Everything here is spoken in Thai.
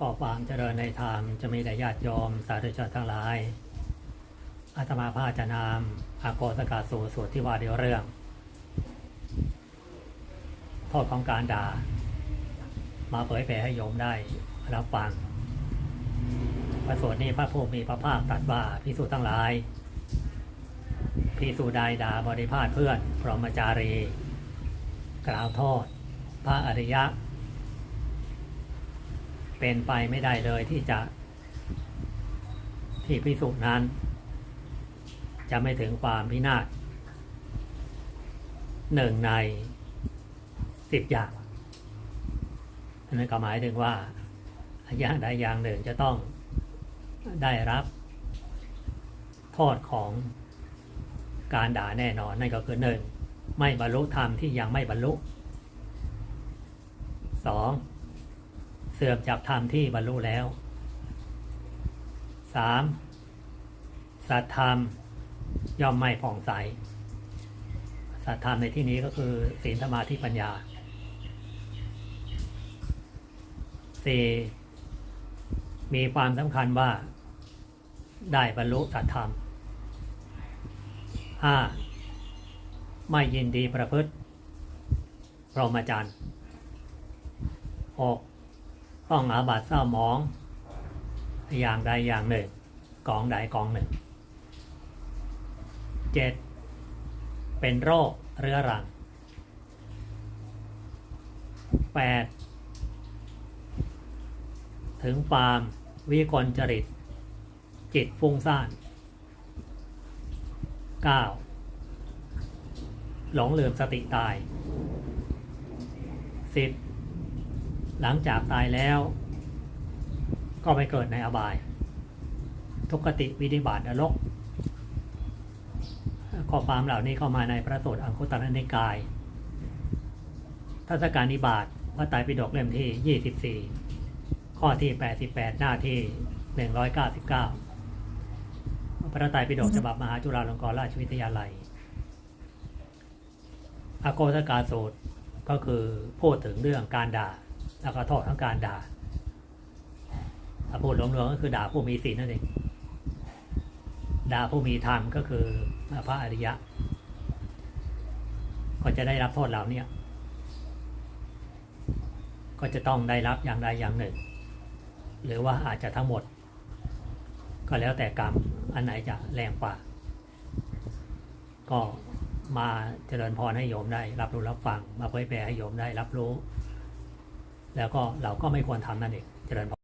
ก็ความเจริญในธรรมจะมีแด่ญาติโยมสาธุชนทั้งหลาย อาตมาภาจะนำอาโกสกาสูสวดที่ว่าเดียวเรื่อง โทษของการด่า มาเผยแผ่ให้โยมได้รับฟังพระสวดนี้พระผู้มีพระภาคตรัสว่าพิสูจน์ทั้งหลายพิสูจน์ใดด่าบริพาทเพื่อนพรหมจารี กล่าวโทษ พระอริยะ เป็นไปไม่ได้เลยที่จะ ที่พิสุนั้น จะไม่ถึงความพินาศหนึ่งในสิบอย่างอันนั้นก็หมายถึงว่าอย่างใดอย่างหนึ่งจะต้องได้รับโทษของการด่าแน่นอนนั่นก็คือหนึ่งไม่บรรลุธรรมที่ยังไม่บรรลุสอง เสื่อมจากธรรมที่บรรลุแล้ว 3. สัตธรรมย่อมไม่ผ่องใส สัตธรรมในที่นี้ก็คือศีลสมาธิปัญญา 4. มีความสำคัญว่าได้บรรลุสัตธรรม 5. ไม่ยินดีประพฤติพรหมจรรย์ 6. ข้องอาบัตเศร้ามอง อย่างใดอย่างหนึ่ง กองใดกองหนึ่งเจ็ดเป็นโรคเรื้อรังแปดถึงปามวิกลจริต จิตฟุ้งซ่านเก้าหลงลืมสติตายสิบ หลังจากตายแล้ว ก็ไปเกิดในอบาย ทุกติวินิบาตนรกข้อความเหล่านี้เข้ามาในพระสูตรอังคุตรนิกายทัศการนิบาตพระไตรปิฎกเล่มที่ 24 ข้อที่ 88 หน้าที่ 199 พระไตรปิฎกฉบับมหาจุฬาลงกรณราชวิทยาลัยอโกสกาสูตรก็คือพูดถึงเรื่องการด่า แล้วก็โทษของการด่าถ้าพูดรวมๆก็คือด่าผู้มีศีลนั่นเองด่าผู้มีธรรมก็คือพระอริยะ ก็จะได้รับโทษเหล่านี้ก็จะต้องได้รับอย่างใดอย่างหนึ่ง หรือว่าอาจจะทั้งหมด ก็แล้วแต่กรรมอันไหนจะแรงกว่า ก็มาเจริญพรให้โยมได้ รับรู้รับฟัง มาเผยแผ่ให้โยมได้รับรู้ แล้วก็เราก็ไม่ควรทำนั่นเองเจริญพร